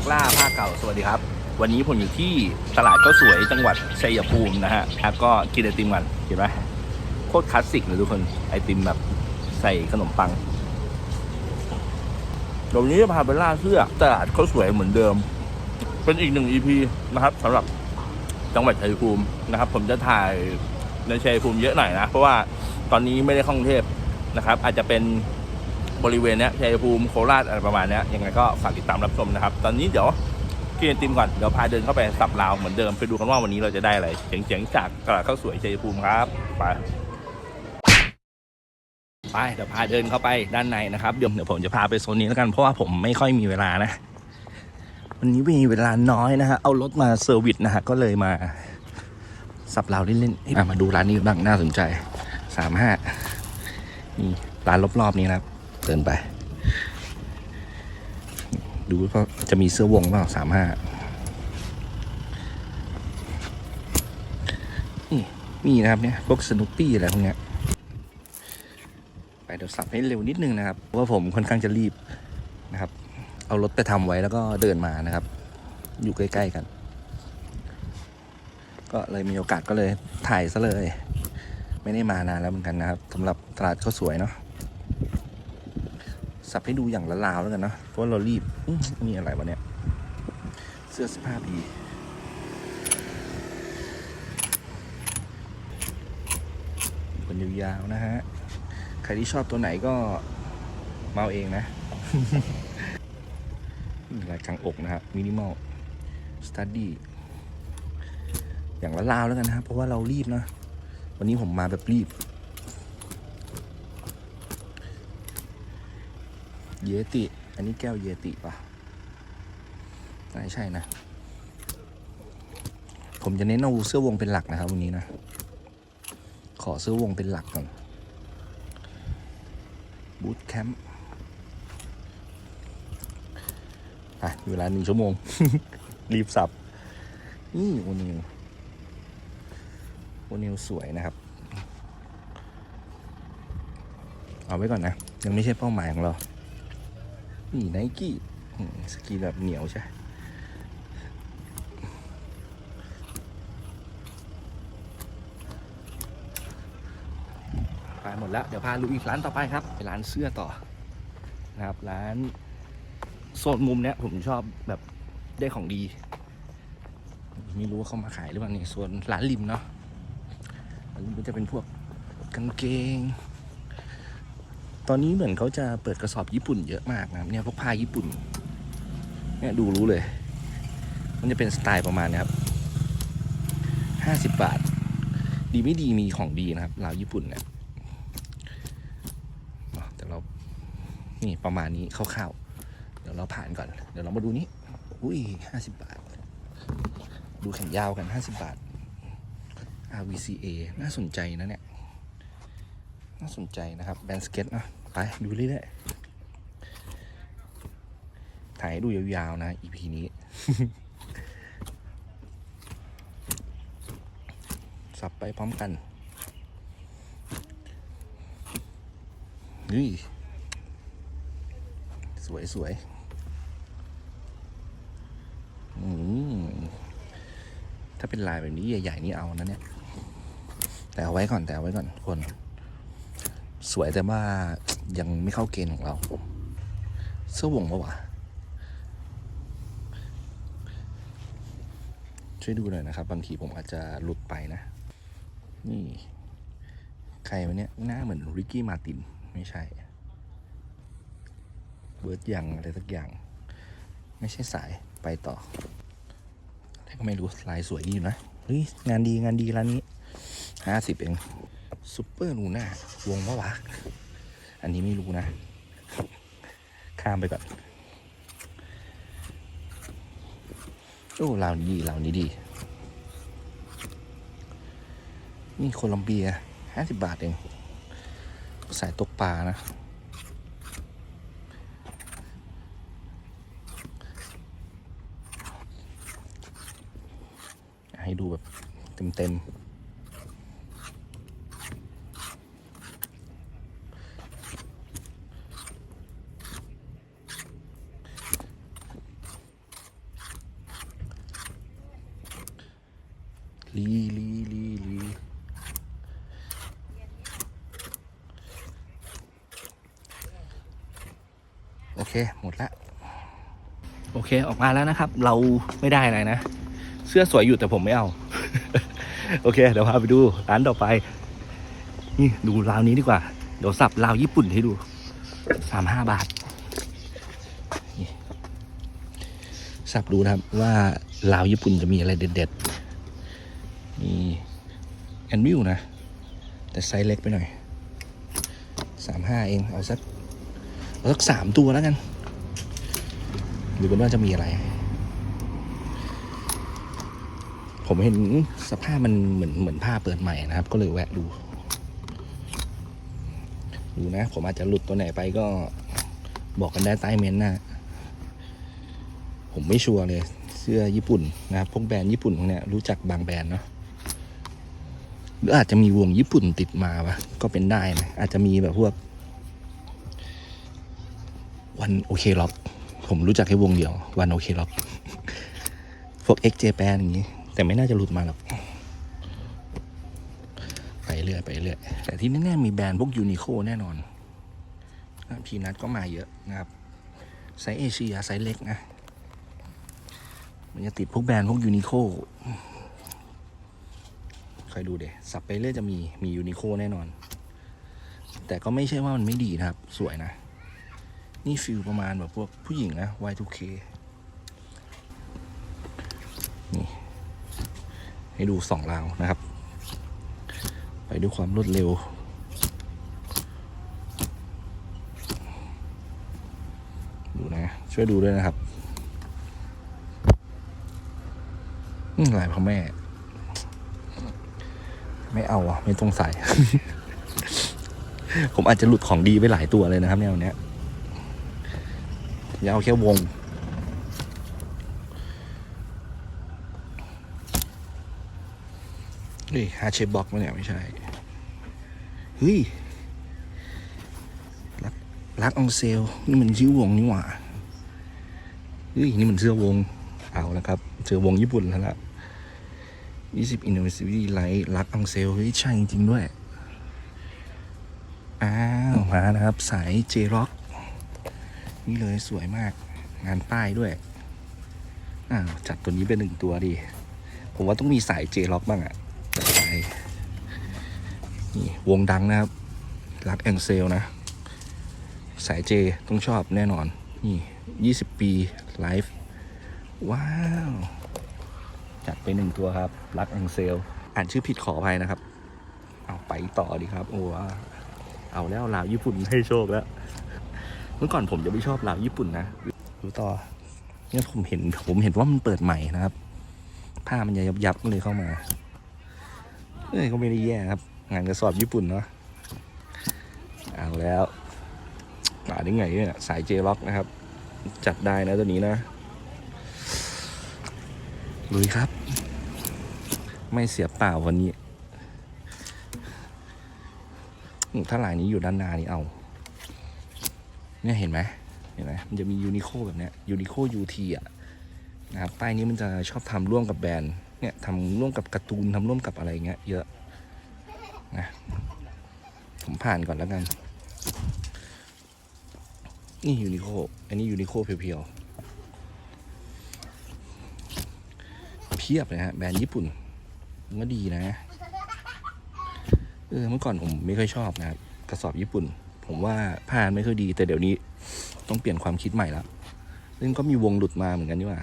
อกล่าผ้าเก่าสวัสดีครับ วันนี้ผมอยู่ที่ตลาดข้าวสวยจังหวัดชัยภูมินะฮะแล้วก็กินไอติมกันเห็นไหมโคตรคลาสสิกเลยทุกคนไอติมแบบใส่ขนมปังเดี๋ยววันนี้จะพาไปล่าเสื้อตลาดข้าวสวยเหมือนเดิม เป็นอีกหนึ่ง EP นะครับสำหรับจังหวัดชัยภูมินะครับ ผมจะถ่ายในชัยภูมิเยอะหน่อยนะ เพราะว่าตอนนี้ไม่ได้ข้ากรุงเทพนะครับ อาจจะเป็น บริเวณเนี้ยชัยภูมิโคราชอะไรประมาณเนี้ยยังไงก็ฝากติดตามรับชมนะครับ ตอนนี้เดี๋ยวกินไอติมก่อนเดี๋ยวพาเดินเข้าไปสับราวเหมือนเดิมไปดูกันว่าวันนี้เราจะได้อะไรเจ๋งๆจากตลาดข้าวสวยชัยภูมิครับไปไปเดี๋ยวพาเดินเข้าไปด้านในนะครับเดี๋ยวเดี๋ยวผมจะพาไปโซนนี้แล้วกันเพราะว่าผมไม่ค่อยมีเวลานะ วันนี้มีเวลาน้อยนะฮะเอารถมาเซอร์วิสนะฮะก็เลยมาสับเราเล่นๆอะมาดูร้านนี้บ้างน่าสนใจสามห้านี่ร้านรอบๆนี้นะครับ เดินไป ดูเพราจะมีเสื้อวงเปล่าสามห้านี่มีนะครับเนี่ย พวกสนุปปี้อะไรพวกเนี้ย ไปเดี๋ยวสับให้เร็วนิดนึงนะครับ เพราะว่าผมค่อนข้างจะรีบนะครับ เอารถไปทำไว้แล้วก็เดินมานะครับ อยู่ใกล้ ๆ กัน ก็เลยมีโอกาสก็เลยถ่ายซะเลย ไม่ได้มานานแล้วเหมือนกันนะครับสำหรับตลาดข้าวสวยเนาะ สับให้ดูอย่างละลาวแล้วกันเนาะเพราะว่าเรารีบนี่อะไรวะเนี่ยเสื้อสิบห้าปีคนยาวๆนะฮะ ใครที่ชอบตัวไหนก็เมาเอาเองนะลายกลางอกนะครับมินิมอลสตัดดี้อย่างละลาวแล้วกันนะครับ เพราะว่าเรารีบนะ วันนี้ผมมาแบบรีบ เยติ อันนี้แก้วเยติป่ะน่าใช่นะ ผมจะเน้นเอาเสื้อวงเป็นหลักนะครับวันนี้นะ ขอเสื้อวงเป็นหลักก่อนบูทแคมป์อะเวลาหนึ่งชั่วโมง รีบสับ นี่โอนิวโอนิวสวยนะครับ เอาไว้ก่อนนะ ยังไม่ใช่เป้าหมายของเรา นี่ไนกี้สกีแบบเหนียวใช่ไปหมดแล้ว เดี๋ยวพาลุยอีกร้านต่อไปครับ ไปร้านเสื้อต่อนะครับ ร้านโซนมุมเนี้ยผมชอบแบบได้ของดี ไม่รู้ว่าเขามาขายหรือเปล่านี่ส่วนร้านริมเนาะร้านริมก็จะเป็นพวกกางเกง ตอนนี้เหมือนเขาจะเปิดกระสอบญี่ปุ่นเยอะมากนะเนี่ยพวกผ้าญี่ปุ่น เนี่ยดูรู้เลย มันจะเป็นสไตล์ประมาณนี้ครับห้าสิบบาท ดีไม่ดีมีของดีนะครับลาวญี่ปุ่นเนี่ยแต่เรา นี่ประมาณนี้คร่าวๆ เดี๋ยวเราผ่านก่อน เดี๋ยวเรามาดูนี้ อุ้ยห้าสิบบาท ดูแขนยาวกันห้าสิบบาท RVCA น่าสนใจนะเนี่ย น่าสนใจนะครับ แบรนด์สเก็ตเนาะ ไปดูเรื่อยๆถ่ายให้ดูยาวๆนะ EP นี้ สับไปพร้อมกันนี่สวยสวยถ้าเป็นลายแบบนี้ใหญ่ ๆ นี่เอานะเนี่ย แต่เอาไว้ก่อนแต่เอาไว้ก่อนคน สวยแต่ว่า ยังไม่เข้าเกณฑ์ของเราเสื้อวงปะวะช่วยดูหน่อยนะครับ บางทีผมอาจจะหลุดไปนะ นี่ ใครวะเนี่ยหน้าเหมือนริกกี้มาติน ไม่ใช่ เบิร์ดยังอะไรสักอย่าง ไม่ใช่สายไปต่อแต่ก็ไม่รู้ ลายสวยดีอยู่นะ เฮ้ย งานดีงานดีร้านนี้ห้าสิบเอง ซุปเปอร์ลูน่าวงปะวะ อันนี้ไม่รู้นะ ข้ามไปก่อนโอ้ลาวนี้ดีลาวนี้ดี นี่โคลัมเบียห้าสิบบาทเองสายตกปลานะ ให้ดูแบบเต็มๆ ลีลีลีลีโอเค หมดละ โอเค ออกมาแล้วนะครับ เราไม่ได้อะไรนะ เสื้อสวยอยู่แต่ผมไม่เอา โอเค เดี๋ยวพาไปดูร้านต่อไป นี่ดูราวนี้ดีกว่า เดี๋ยวสับราวญี่ปุ่นให้ดูสามห้าบาทสับดูนะครับว่าราวญี่ปุ่นจะมีอะไรเด็ดๆ แอนวิวนะ แต่ไซส์เล็กไปหน่อยสามห้าเอง เอาสักเอาสักสามตัวแล้วกันดูกันว่าจะมีอะไร ผมเห็นสภาพมันเหมือนเหมือนผ้าเปิดใหม่นะครับ ก็เลยแวะดู ดูนะ ผมอาจจะหลุดตัวไหนไปก็บอกกันได้ใต้เมนต์นะผมไม่ชัวร์เลย เสื้อญี่ปุ่นนะครับพวกแบรนด์ญี่ปุ่นพวกเนี้ยรู้จักบางแบรนด์เนาะ หรืออาจจะมีวงญี่ปุ่นติดมาปะก็เป็นได้นะอาจจะมีแบบพวก วันโอเคล็อกผมรู้จักแค่วงเดียว วันโอเคล็อกพวก x j p a n อย่างนี้ แต่ไม่น่าจะหลุดมาหรอกไปเรื่อยไปเรื่อยแต่ที่แน่ๆมีแบรนด์พวกยูนิโคแน่นอนพีนัทก็มาเยอะนะครับไซส์เอเชียไซส์เล็กนะ มันจะติดพวกแบรนด์พวกยูนิโค คอยดูเดสับไปเรื่อยจะมีมียูนิโคแน่นอน แต่ก็ไม่ใช่ว่ามันไม่ดีนะครับ สวยนะ นี่ฟิลประมาณแบบพวกผู้หญิงนะ Y2K นี่ ให้ดูสองราวนะครับ ไปด้วยความรวดเร็วดูนะ ช่วยดูด้วยนะครับอืมลายพ่อแม่ ไม่เอาอะ ไม่ต้องใส่ ผมอาจจะหลุดของดีไปหลายตัวเลยนะครับแนวเนี้ยอยาวแค่วงเฮ้ยฮาเชบ็อกมาเนี่ยไม่ใช่ เฮ้ย รักรักอองเซล นี่มันชื่อวงนี่หว่า เฮ้ย นี่มันเสื้อวง เอาแล้วครับ เจอวงญี่ปุ่นแล้วละ 20 Anniversary Light รักอองเซลเฮ้ยใช่จริง ๆ ด้วย อ้าว มานะครับ สายเจร็อกนี่เลยสวยมากงานป้ายด้วย อ้าว จัดตัวนี้เป็นหนึ่งตัวดิผมว่าต้องมีสายเจล็อกบ้างอะจัดไปนี่วงดังนะครับ รักแองเซลนะ สายเจต้องชอบแน่นอน นี่ 20 ปีไลฟ์ว้าว จัดไปหนึ่งตัวครับรักแองเซล อ่านชื่อผิดขออภัยนะครับ เอาไปต่อดีครับ โอ้ว้าเอาแล้วลาวญี่ปุ่นให้โชคแล้ว เมื่อก่อนผมจะไม่ชอบลาวญี่ปุ่นนะดูต่อเนี่ยผมเห็นผมเห็นว่ามันเปิดใหม่นะครับ ผ้ามันจะยับยับๆก็เลยเข้ามาเอ้ยก็ไม่ได้แย่ครับ งานกระสอบญี่ปุ่นเนาะเอาแล้วมาได้ไงเนี่ยสายเจล็อกนะครับ จัดได้นะตัวนี้นะ ลุยครับ ไม่เสียเปล่าวันนี้ถ้าหลายนี้อยู่ด้านหน้านี่เอา เนี่ยเห็นไหมเห็นไหมมันจะมียูนิโคแบบเนี้ยยูนิโคยูทีอะนะครับป้ายนี้มันจะชอบทำร่วมกับแบรนด์เนี่ยทำร่วมกับการ์ตูนทำร่วมกับอะไรเงี้ยเยอะนะผมผ่านก่อนแล้วกัน นี่ยูนิโคอันนี้ยูนิโคเพียวๆ เพียบเลยฮะแบรนด์ญี่ปุ่นก็ดีนะเออเมื่อก่อนผมไม่ค่อยชอบนะครับกระสอบญี่ปุ่น ผมว่าผ้าไม่ค่อยดี แต่เดี๋ยวนี้ต้องเปลี่ยนความคิดใหม่แล้วซึ่งก็มีวงหลุดมาเหมือนกันนี่ว่า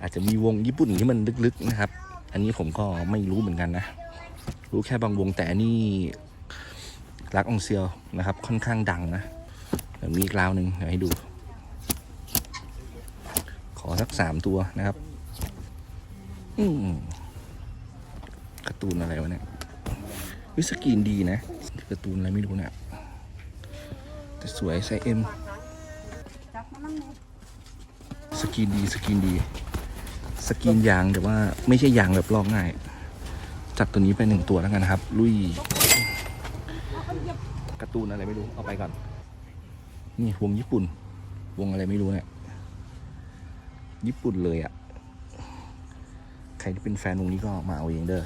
อาจจะมีวงญี่ปุ่นที่มันลึกๆนะครับ อันนี้ผมก็ไม่รู้เหมือนกันนะ รู้แค่บางวงแต่อันนี่รักองเซียวนะครับ ค่อนข้างดังนะมีอีกราวหนึ่งเดี๋ยวให้ดู สักสามตัวนะครับ อืมการ์ตูนอะไรวะเนี่ยวิสกีนดีนะการ์ตูนอะไรไม่รู้เนี่ยแต่สวยไซส์เอ็มสกีนดีสกีนดี สกีนยางแต่ว่าไม่ใช่ยางแบบลอกง่าย จัดตัวนี้ไปหนึ่งตัวแล้วกันนะครับ ลุยการ์ตูนอะไรไม่รู้เอาไปก่อน นี่วงญี่ปุ่น วงอะไรไม่รู้เนี่ย ญี่ปุ่นเลยอะ่ะ ใครที่เป็นแฟนวงนี้ก็มาเอาเองเด้อ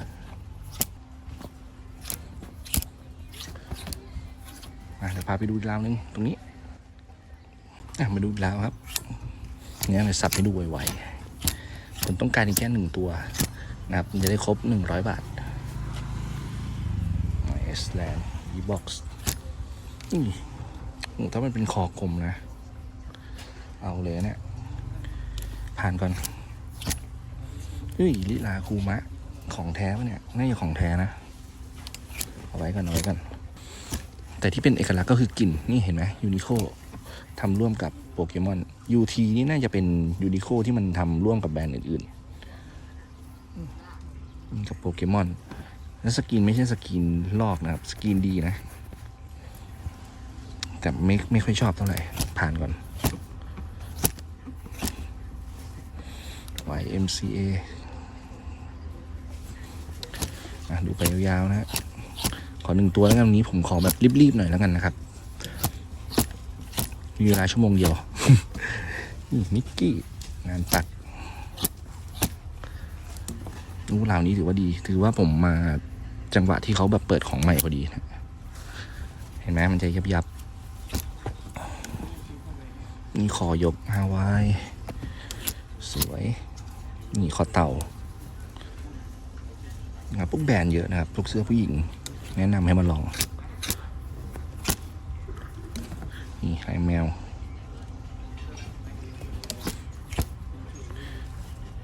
อะเดี๋ยวพาไปดูราวนึงตรงนี้มาดูราวครับเนี่ยเลยสับให้ดูไวๆผมต้องการอีกแค่หนึ่งตัวนะครับจะได้ครบหนึ่งร้อยบาทเอสแลนด์อีบ็อกซ์นี่โอ้ถ้ามันเป็นคอกลมนะ เอาเลยเนี่ย ผ่านก่อนเฮ้ยลิลาคูมะ ของแท้ปะเนี่ย น่าจะของแท้นะ เอาไว้กันเอาไว้กัน แต่ที่เป็นเอกลักษณ์ก็คือกลิ่น นี่เห็นไหมยูนิโคทำร่วมกับโปเกมอนยูทีนี่น่าจะเป็นยูนิโคที่มันทำร่วมกับแบรนด์อื่นๆกับโปเกมอน แล้วสกินไม่ใช่สกินลอกนะครับ สกินดีนะ แต่ไม่ไม่ค่อยชอบเท่าไหร่ ผ่านก่อน YMCA ดูไปยาวๆนะฮะขอหนึ่งตัวแล้วกันวันนี้ผมขอแบบรีบๆหน่อยแล้วกันนะครับมีเวลาชั่วโมงเดียวนี่มิกกี้งานตัดรู้เหล่านี้ถือว่าดี ถือว่าผมมาจังหวะที่เขาแบบเปิดของใหม่พอดีนะ เห็นไหมมันจะยับยับๆนี่คอยกฮาวาย สวย นี่คอเต่านะครับพวกแบรนด์เยอะนะครับพวกเสื้อผู้หญิง แนะนำให้มาลอง นี่ไข่แมว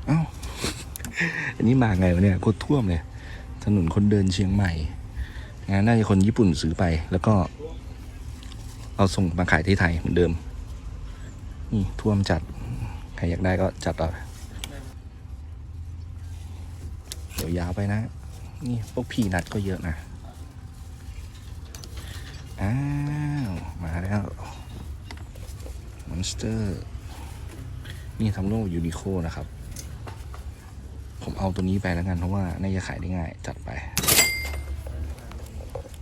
เอ้า อันนี้มาไงวะเนี่ยโคตรท่วมเลย ถนนคนเดินเชียงใหม่งั้นน่าจะคนญี่ปุ่นซื้อไป แล้วก็เอาส่งมาขายที่ไทยเหมือนเดิม นี่ท่วมจัด ใครอยากได้ก็จัดเอา เดี๋ยวยาวไปนะ นี่พวกพีนัทก็เยอะนะ อ้าว มาแล้วมอนสเตอร์ นี่ทำร่วมกับยูนิโคนะครับ ผมเอาตัวนี้ไปแล้วกัน เพราะว่าน่าจะขายได้ง่าย จัดไป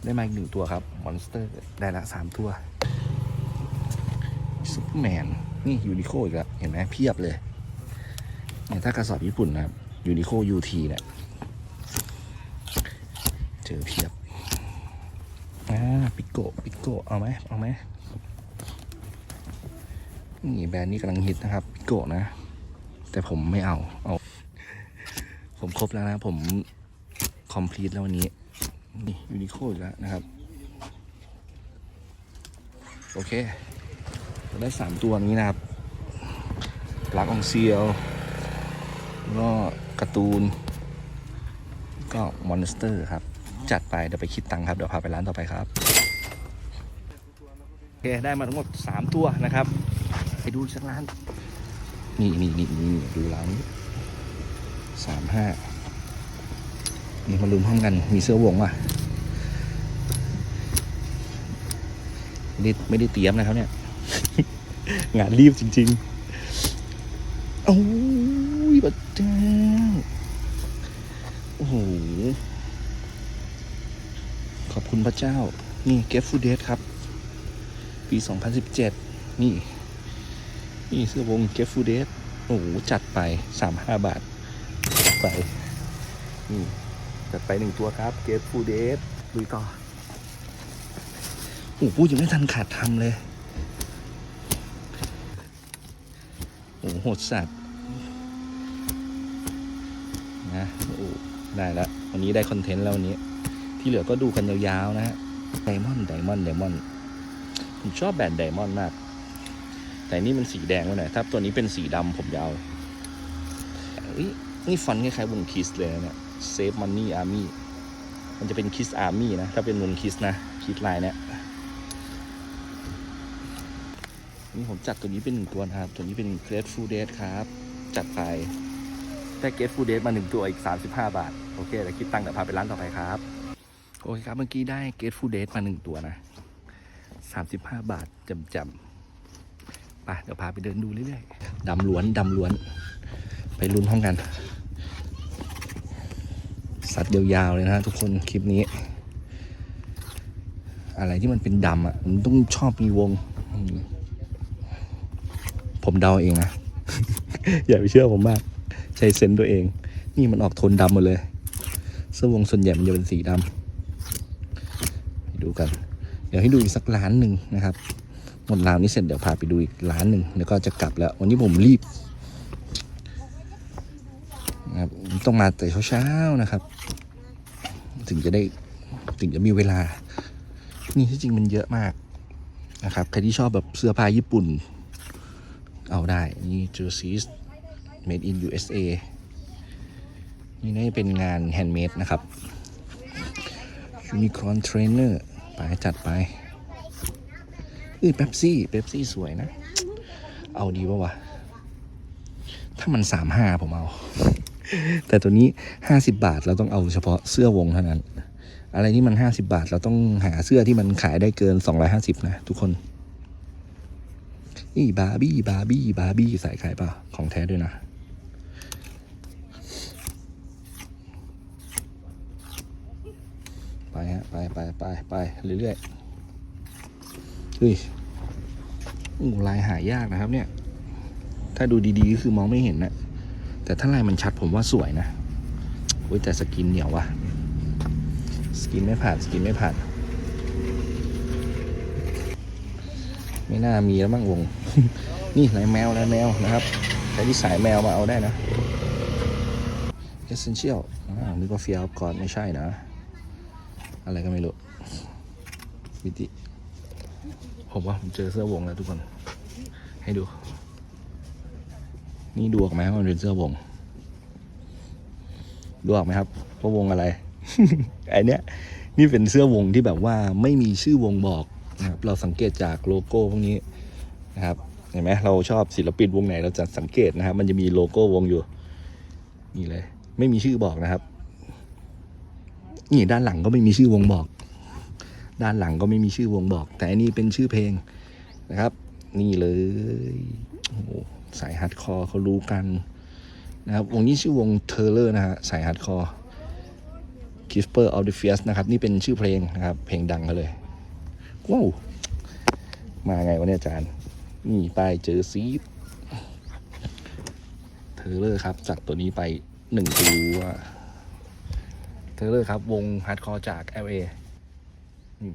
ได้มาอีกหนึ่งตัวครับมอนสเตอร์ ได้ละสามตัวซุปเปอร์แมน นี่ยูนิโคอีกแล้ว เห็นไหมเพียบเลยเนี่ยถ้ากระสอบญี่ปุ่นนะครับยูนิโคยูทีเนี่ย เจอเพียบอ่าปิโกปิโกเอาไหมเอาไหมนี่แบรนด์นี้กำลังฮิตนะครับปิโกนะ แต่ผมไม่เอาเอา ผมครบแล้วนะ ผมคอมพลีทแล้ววันนี้ นี่ยูนิโคอีกแล้วนะครับ โอเคเราได้สามตัวนี้นะครับลักองเซียวแล้วก็การ์ตูน ก็มอนสเตอร์ครับ จัดไปเดี๋ยวไปคิดตังค์ครับเดี๋ยวพาไปร้านต่อไปครับโอเคได้มาทั้งหมด 3 ตัวนะครับ ไปดูสักร้าน นี่นี่นี่นี่ดูร้านนี้สามห้านี่มาลุมห้องกันมีเสื้อวงว่ะไม่ได้ไม่ได้เตรียมนะครับเนี่ย งานรีบจริงๆโอ้ยบัดเจ้า โอ้โห ขอบคุณ พระเจ้า นี่เกฟฟูเดสครับ ปี 2017 นี่ นี่เสื้อวงเกฟฟูเดสโอ้โหจัดไป 35 บาท จัดไป นี่ จัดไปหนึ่งตัวครับ เกฟฟูเดสลุยต่อโอ้โหยังไม่ทันขาดทำเลยโอ้โหโหดสัตว์นะโอ้ได้แล้ววันนี้ได้คอนเทนต์แล้ววันนี้ ที่เหลือก็ดูกันยาวๆนะฮะไดมอนด์ไดมอนด์ไดมอนด์ผมชอบแบรนด์ไดมอนด์มาก แต่นี่มันสีแดงไว้หน่อยถ้าตัวนี้เป็นสีดำผมจะเอาเอ้ยนี่ฟันคล้ายๆวงคิสเลยนะเนี่ยเซฟมันนี่อาร์มี่มันจะเป็นคิสอาร์มี่นะ ถ้าเป็นวงคิสนะคิสลายเนี่ยนี่ผมจัดตัวนี้เป็นหนึ่งตัวนะครับ ตัวนี้เป็นเกรดฟูเดสครับ จัดไปได้เก t ฟูเดสมาหนึ่งตัวอีก 35 บาท โอเคเดี๋ยวคิดตังค์เดี๋ยวพาไปร้านต่อไปครับ โอเคครับเมื่อกี้ได้เก t ฟูเดสมาหนึ่งตัวนะ35บห้าทจำจำๆไปเดี๋ยวพาไปเดินดูเรื่อยๆดำล้วนดำล้วน ไปลุ้นห้องกัน สัตว์ยาวๆเลยนะทุกคนคลิปนี้ อะไรที่มันเป็นดำอะมันต้องชอบมีวง ผมเดาเองนะ อย่าไปเชื่อผมมาก ใช้เซนส์ตัวเอง นี่มันออกโทนดำหมดเลยเสื้อวงส่วนใหญ่มันจะเป็นสีดำ ดูกัน เดี๋ยวให้ดูอีกสักร้านหนึ่งนะครับ หมดร้าวนี้เสร็จเดี๋ยวพาไปดูอีกร้านหนึ่งแล้วก็จะกลับแล้ว วันนี้ผมรีบนะครับต้องมาแต่เช้าๆนะครับ ถึงจะได้ถึงจะมีเวลา นี่ที่จริงมันเยอะมากนะครับใครที่ชอบแบบเสื้อผ้าญี่ปุ่น เอาได้ นี่ jerseys made in USA นี่น่าจะเป็นงาน handmade นะครับ unicorn trainer ไปจัดไปอ้ยเป๊ปซี่เป๊ปซี่สวยนะ เอาดีปะวะ ถ้ามันสามห้าผมเอา แต่ตัวนี้ห้าสิบาทเราต้องเอาเฉพาะเสื้อวงเท่านั้น อะไรที่มันห้าสิบาท เราต้องหาเสื้อที่มันขายได้เกินสองร้อยห้าสิบนะ ทุกคน นี่บาร์บี้บาร์บี้บาร์บี้ใส่ขายเปล่าของแท้ด้วยนะ ไปไปไปไปเรื่อยๆเฮ้ยอู้ลายหายากนะครับ เนี่ย ถ้าดูดีๆก็คือมองไม่เห็นนะแต่ถ้าลายมันชัดผมว่าสวยนะโอ้ยแต่สกินเหนียวว่ะสกินไม่ผ่านสกินไม่ผ่าน ไม่น่ามีแล้วมั้งวง นี่ลายแมวลายแมวนะครับใครที่สายแมวมาเอาได้นะ Essential อ่านึกว่าเฟียก่อนไม่ใช่นะ อะไรก็ไม่รู้มิติผมว่าผมเจอเสื้อวงแล้วทุกคน ให้ดู นี่ดูออกไหมว่ามันเป็นเสื้อวง ดูออกไหมครับว่าวงอะไรไอเนี้ยนี่เป็นเสื้อวงที่แบบว่าไม่มีชื่อวงบอกนะครับ เราสังเกตจากโลโก้พวกนี้นะครับ เห็นไหมเราชอบศิลปินวงไหนเราจะสังเกตนะครับ มันจะมีโลโก้วงอยู่ นี่เลย ไม่มีชื่อบอกนะครับ นี่ด้านหลังก็ไม่มีชื่อวงบอก ด้านหลังก็ไม่มีชื่อวงบอก แต่อันนี้เป็นชื่อเพลงนะครับ นี่เลยโอ้สายฮาร์ดคอร์เขารู้กันนะครับวงนี้ชื่อวงเทเลอร์นะฮะสายฮาร์ดคอร์ Keeper of the Fierce นะครับ นี่เป็นชื่อเพลงนะครับ เพลงดังกันเลยว้าวมาไงวะเนี่ยอาจารย์ นี่ไปเจอซีเทเลอร์ครับ จัดตัวนี้ไปหนึ่งตัว เทเลอร์ครับ วงฮาร์ดคอร์จาก LA นี่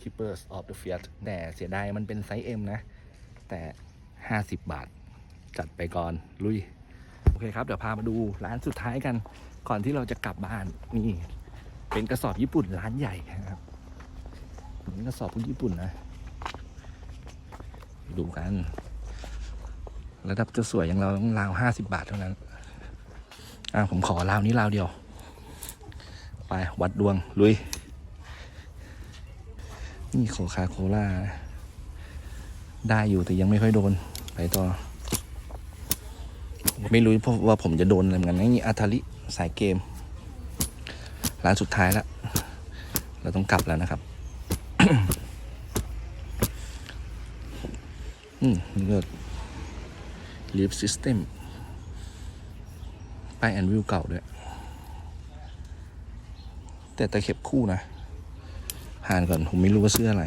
Keepers of the Fiat แต่เสียดายมันเป็นไซส์ M นะ แต่ 50 บาท จัดไปก่อน ลุย โอเคครับ เดี๋ยวพามาดูร้านสุดท้ายกัน ก่อนที่เราจะกลับบ้าน นี่ เป็นกระสอบญี่ปุ่นร้านใหญ่ครับเป็นกระสอบพวกญี่ปุ่นนะ ดูกัน ระดับจะสวยอย่างเราต้องราวห้าสิบาทเท่านั้น อะผมขอราวนี้ราวเดียว ไปวัดดวง ลุย นี่โคคาโคล่า ได้อยู่แต่ยังไม่ค่อยโดน ไปต่อ ไม่รู้เพราะว่าผมจะโดนอะไรเหมือนกันนี่อาทาริสายเกม ร้านสุดท้ายละ เราต้องกลับแล้วนะครับอืมนี่ก็ Leaf System ป้ายแอนวิวเก่าด้วย แต่ตะเข็บคู่นะห่านก่อน ผมไม่รู้ว่าเสื้ออะไร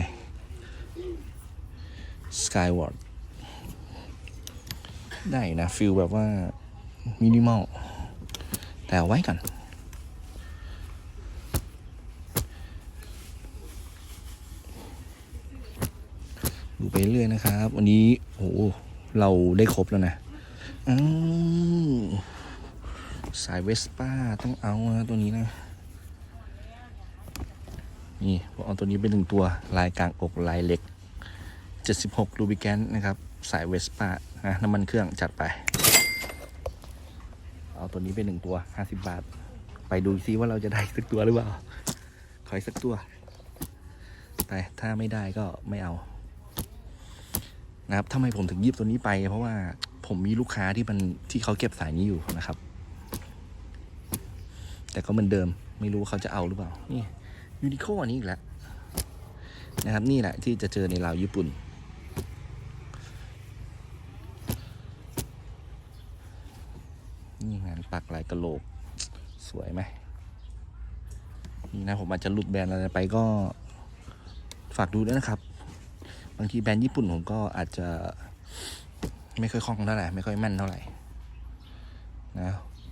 Skyward ได้นะฟิลแบบว่า มินิมอล แต่ไว้ก่อนดูไปเรื่อยนะครับ วันนี้โอ้โหเราได้ครบแล้วนะอ้าวสายเวสป้าต้องเอานะตัวนี้นะ นี่ผมเอาตัวนี้เป็นหนึ่งตัวลายกลางอกลายเหล็ก 76รูบิแกนนะครับ สายเวสป้านะน้ำมันเครื่องจัดไป เอาตัวนี้เป็นหนึ่งตัว 50 บาท ไปดูซิว่าเราจะได้สักตัวหรือเปล่า ขออีกสักตัว ไปถ้าไม่ได้ก็ไม่เอา นะครับทำไมผมถึงยิบตัวนี้ไป เพราะว่าผมมีลูกค้าที่มันที่เขาเก็บสายนี้อยู่นะครับ แต่ก็เหมือนเดิมไม่รู้เขาจะเอาหรือเปล่า นี่ ยูนิโคอันนี้อีกแล้วนะครับนี่แหละที่จะเจอในลาวญี่ปุ่น นี่งานปักลายกระโหลก สวยไหมนี่นะผมอาจจะหลุดแบรนด์อะไรไปก็ฝากดูด้วยนะครับ บางทีแบรนด์ญี่ปุ่นผมก็อาจจะไม่ค่อยคล่องเท่าไหร่ไม่ค่อยแม่นเท่าไหร่นะ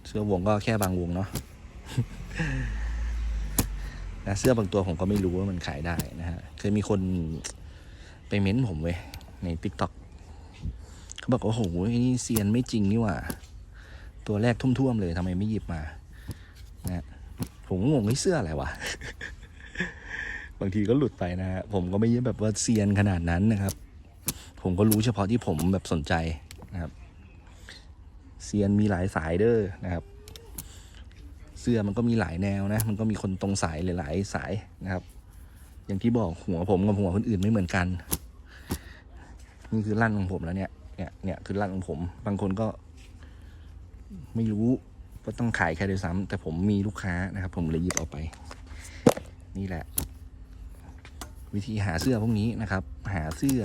เสื้อวงก็แค่บางวงเนาะ นะเสื้อบางตัวผมก็ไม่รู้ว่ามันขายได้นะฮะเคยมีคนไปเม้นผมเว้ยในทิกตอกเขาบอกว่าโอ้โหนี่เซียนไม่จริงนี่หว่า ตัวแรกทุ่มๆเลยทำไมไม่หยิบมานะผมงงไอ้เสื้ออะไรวะ บางทีก็หลุดไปนะฮะผมก็ไม่ใช่แบบว่าเซียนขนาดนั้นนะครับ ผมก็รู้เฉพาะที่ผมแบบสนใจนะครับ เซียนมีหลายสายเด้อนะครับ เสื้อมันก็มีหลายแนวนะ มันก็มีคนตรงสายหลายๆสายนะครับ อย่างที่บอกหัวผมกับหัวคนอื่นไม่เหมือนกัน นี่คือลั่นของผมแล้วเนี่ย เนี่ย เนี่ยคือลั่นของผม บางคนก็ ไม่รู้ว่าต้องขายแค่ด้วยซ้ำแต่ผมมีลูกค้านะครับ ผมเลยหยิบเอาไป นี่แหละ วิธีหาเสื้อพวกนี้นะครับ หาเสื้อ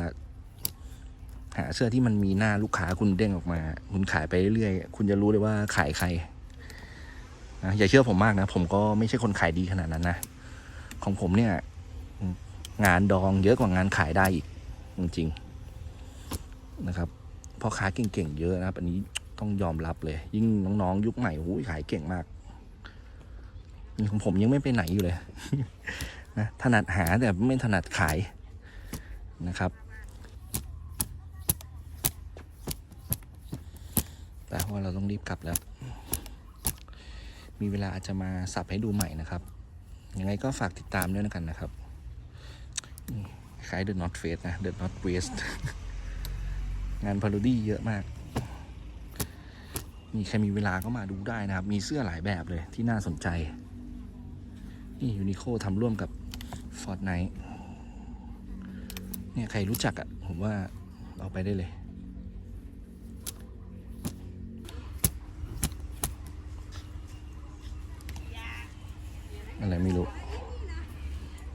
หาเสื้อที่มันมีหน้าลูกค้าคุณเด้งออกมา คุณขายไปเรื่อยๆคุณจะรู้เลยว่าขายใคร นะอย่าเชื่อผมมากนะ ผมก็ไม่ใช่คนขายดีขนาดนั้นนะ ของผมเนี่ย งานดองเยอะกว่างานขายได้อีก จริงๆนะครับพ่อค้าเก่งๆเยอะนะครับ อันนี้ต้องยอมรับเลย ยิ่งน้องๆ ยุคใหม่โอ้ยขายเก่งมากมีของผมยังไม่ไปไหนอยู่เลยนะถนัดหาแต่ไม่ถนัดขายนะครับ แต่ว่าเราต้องรีบกลับแล้ว มีเวลาอาจจะมาสับให้ดูใหม่นะครับ ยังไงก็ฝากติดตามด้วยนะกันนะครับคล้าย The North Face นะ The North West งานพาโรดี้เยอะมาก มีใครมีเวลาก็มาดูได้นะครับ มีเสื้อหลายแบบเลยที่น่าสนใจ นี่ยูนิโคทำร่วมกับ Fortnite เนี่ยใครรู้จักอะ่ะ ผมว่าเอาไปได้เลย อะไรไม่รู้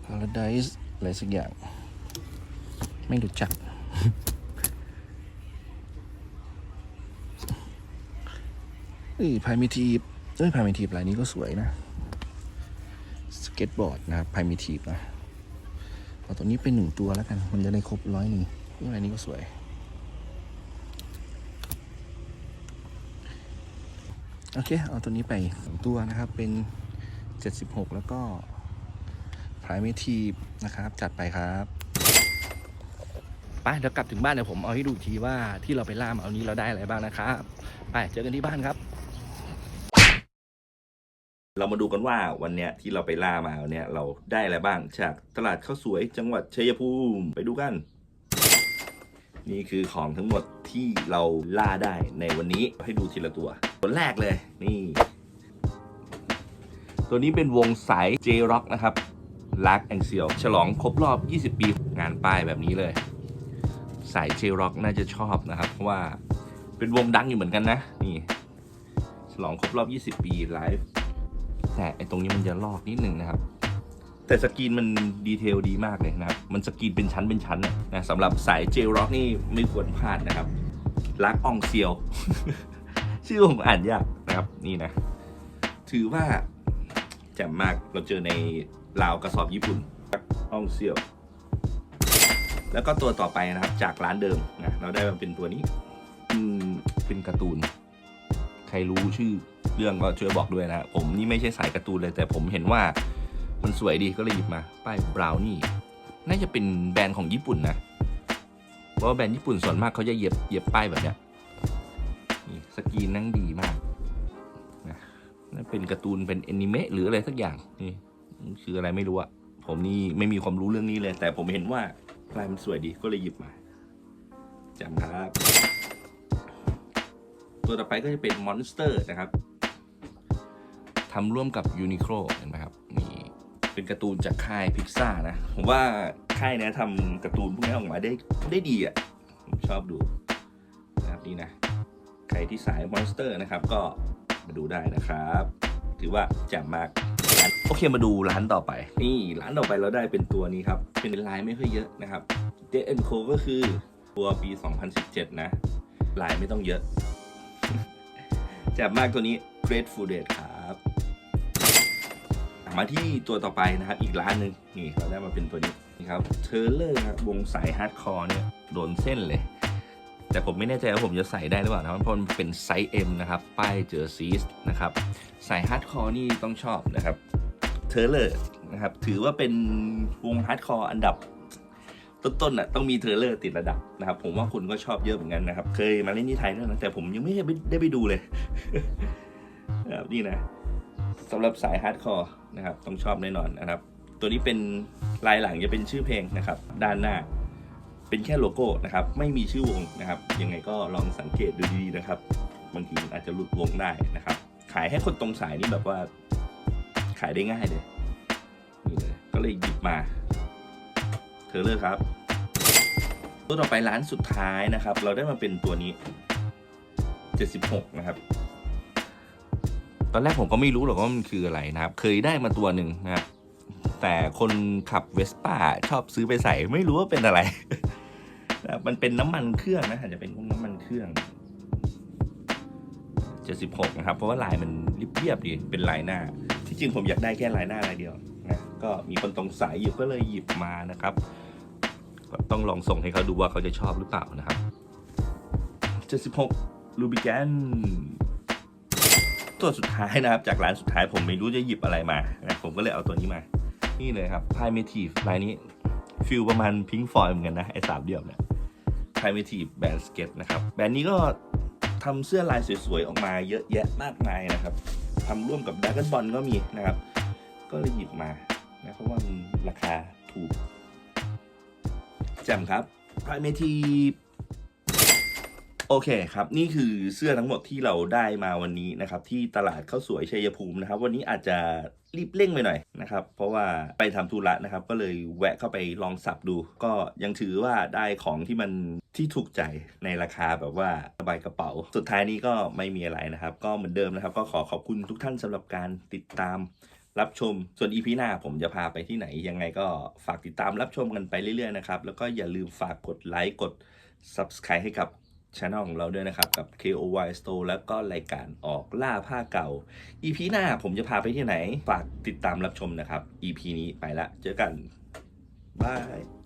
Paradise อะไรสักอย่าง ไม่รู้จัก เอ้ยพายมิทีฟเอ้ยพายมิทีฟลายนี้ก็สวยนะ สเก็ตบอร์ดนะครับพายมิทีฟนะเอาตัวนี้เป็นหนึ่งตัวแล้วกัน มันจะได้ครบร้อยหนึ่งลายนี้ก็สวย โอเค เอาตัวนี้ไปสองตัวนะครับ เป็น 76 แล้วก็ primitive นะครับ จัดไปครับไปเดี๋ยวกลับถึงบ้านเดี๋ยวผมเอาให้ดูทีว่าที่เราไปล่ามาเอานี้เราได้อะไรบ้างนะครับไปเจอกันที่บ้านครับ เรามาดูกันว่าวันเนี้ยที่เราไปล่ามาเนี่ยเราได้อะไรบ้างจากตลาดข้าวสวยจังหวัดชัยภูมิไปดูกัน นี่คือของทั้งหมดที่เราล่าได้ในวันนี้ให้ดูทีละตัวตัวแรกเลยนี่ ตัวนี้เป็นวงสาย J-Rock นะครับลักแองเซียฉลองครบรอบ 20 ปีงานป้ายแบบนี้เลย สาย J-Rock น่าจะชอบนะครับ เพราะว่าเป็นวงดังอยู่เหมือนกันนะ นี่ ฉลองครบรอบ 20 ปีไลฟ์แต่ไอตรงนี้มันจะลอกนิดนึงนะครับ แต่สกรีนมันดีเทลดีมากเลยนะครับ มันสกรีนเป็นชั้นเป็นชั้นนะสำหรับสายเจลร็อกนี่ไม่ควรพลาดนะครับลักอองเซียวชื่อผมอ่านยากนะครับนี่นะ ถือว่า แจ่มมากเราเจอในลาวกระสอบญี่ปุ่นลักองเซียว แล้วก็ตัวต่อไปนะครับ จากร้านเดิมนะเราได้มาเป็นตัวนี้อืมเป็นการ์ตูน ใครรู้ชื่อเรื่องก็ช่วยบอกด้วยนะผมนี่ไม่ใช่สายการ์ตูนเลย แต่ผมเห็นว่ามันสวยดีก็เลยหยิบมา ป้ายบราวนี่น่าจะเป็นแบรนด์ของญี่ปุ่นนะเพราะว่าแบรนด์ญี่ปุ่นส่วนมากเขาจะเยียบเยียบป้ายแบบเนี้ยนี่สกรีนนั่งดีมาก นั่นเป็นการ์ตูนเป็นแอนิเมะหรืออะไรสักอย่างนี่คืออะไรไม่รู้อะผมนี่ไม่มีความรู้เรื่องนี้เลย แต่ผมเห็นว่าลายมันสวยดีก็เลยหยิบมาจำครับ ตัวต่อไปก็จะเป็นมอนสเตอร์นะครับทำร่วมกับยูนิโคลเห็นไหมครับนี่เป็นการ์ตูนจากค่ายพิกซ่านะ ผมว่าค่ายนี้ทำการ์ตูนพวกนี้ออกมาได้ได้ดีอะผมชอบดูนะครับนี่นะ ใครที่สายมอนสเตอร์นะครับก็ มาดูได้นะครับ ถือว่าแจ่มมากโอเคมาดูร้านต่อไป นี่ร้านต่อไปเราได้เป็นตัวนี้ครับ เป็นลายไม่ค่อยเยอะนะครับ d e a d Co ก็คือตัวปี 2017 นะ ลายไม่ต้องเยอะแจ่มมากตัวนี้ Grateful Dead ครับมาที่ตัวต่อไปนะครับ อีกร้านหนึ่งนี่เราได้มาเป็นตัวนี้นี่ครับเทอร์เลอร์ครับวงสายฮาร์ดคอร์เนี่ยโดนเส้นเลย แต่ผมไม่แน่ใจว่าผมจะใส่ได้หรือเปล่านะเพราะมันเป็นไซส์ M นะครับ ป้ายเจอซีสนะครับใส่ฮาร์ดคอร์นี่ต้องชอบนะครับเทเลอร์นะครับ ถือว่าเป็นวงฮาร์ดคอร์อันดับ ต้นๆน่ะต้องมีเทเลอร์ติดระดับนะครับ ผมว่าคุณก็ชอบเยอะเหมือนกันนะครับ เคยมาเล่นที่ไทยด้วยนะแต่ผมยังไม่ได้ไปดูเลยนะครับนี่นะสำหรับสายฮาร์ดคอร์นะครับ ต้องชอบแน่นอนนะครับ ตัวนี้เป็นลายหลังจะเป็นชื่อเพลงนะครับ ด้านหน้า เป็นแค่โลโก้นะครับไม่มีชื่อวงนะครับ ยังไงก็ลองสังเกตดูดีๆนะครับบางทีอาจจะหลุดวงได้นะครับ ขายให้คนตรงสายนี่แบบว่า ขายได้ง่ายเลยนี่เลยก็เลยหยิบมาเธอเลือกครับ ตัวต่อไปร้านสุดท้ายนะครับ เราได้มาเป็นตัวนี้ 76 นะครับ ตอนแรกผมก็ไม่รู้หรอกว่ามันคืออะไรนะครับ เคยได้มาตัวหนึ่งนะครับ แต่คนขับเวสป้าชอบซื้อไปใส่ไม่รู้ว่าเป็นอะไรนะมันเป็นน้ำมันเครื่องนะอาจจะเป็นพวกน้ำมันเครื่อง 76 นะครับ เพราะว่าลายมันเรียบๆดีเป็นลายหน้า ที่จริงผมอยากได้แค่ลายหน้าลายเดียวนะก็มีคนตรงสายหยิบก็เลยหยิบมานะครับก็ต้องลองส่งให้เขาดูว่าเขาจะชอบหรือเปล่านะครับ 76ลูบิแกน ตัวสุดท้ายนะครับ จากร้านสุดท้ายผมไม่รู้จะหยิบอะไรมานะผมก็เลยเอาตัวนี้มา นี่เลยครับ Primitive ลายนี้ฟิลประมาณพิงฟอยเหมือนกันนะไอ้สามเดี่ยวเนี่ย Primitive Band Skate นะครับแบรนด์นี้ก็ทำเสื้อลายสวยๆ ออกมาเยอะแยะมากมายนะครับทำร่วมกับ Dragon Ball ก็มีนะครับ ก็เลยหยิบมานะเพราะว่ามันราคาถูกแจ่มครับ Primitive โอเคครับ นี่คือเสื้อทั้งหมดที่เราได้มาวันนี้นะครับ ที่ตลาดข้าวสวยชัยภูมินะครับ วันนี้อาจจะรีบเร่งไปหน่อยนะครับ เพราะว่าไปทำธุระนะครับ ก็เลยแวะเข้าไปลองสับดู ก็ยังถือว่าได้ของที่มันที่ถูกใจในราคาแบบว่าสบายกระเป๋า สุดท้ายนี้ก็ไม่มีอะไรนะครับ ก็เหมือนเดิมนะครับ ก็ขอขอบคุณทุกท่านสำหรับการติดตามรับชม ส่วนอีพีหน้าผมจะพาไปที่ไหนยังไงก็ฝากติดตามรับชมกันไปเรื่อยๆนะครับ แล้วก็อย่าลืมฝากกดไลค์กด Subscribe ให้กับ ช anel ของเราด้วยนะครับ กับ KOY Store แล้วก็รายการออกล่าผ้าเก่า EP หน้าผมจะพาไปที่ไหน ฝากติดตามรับชมนะครับ EP นี้ไปละ เจอกัน บาย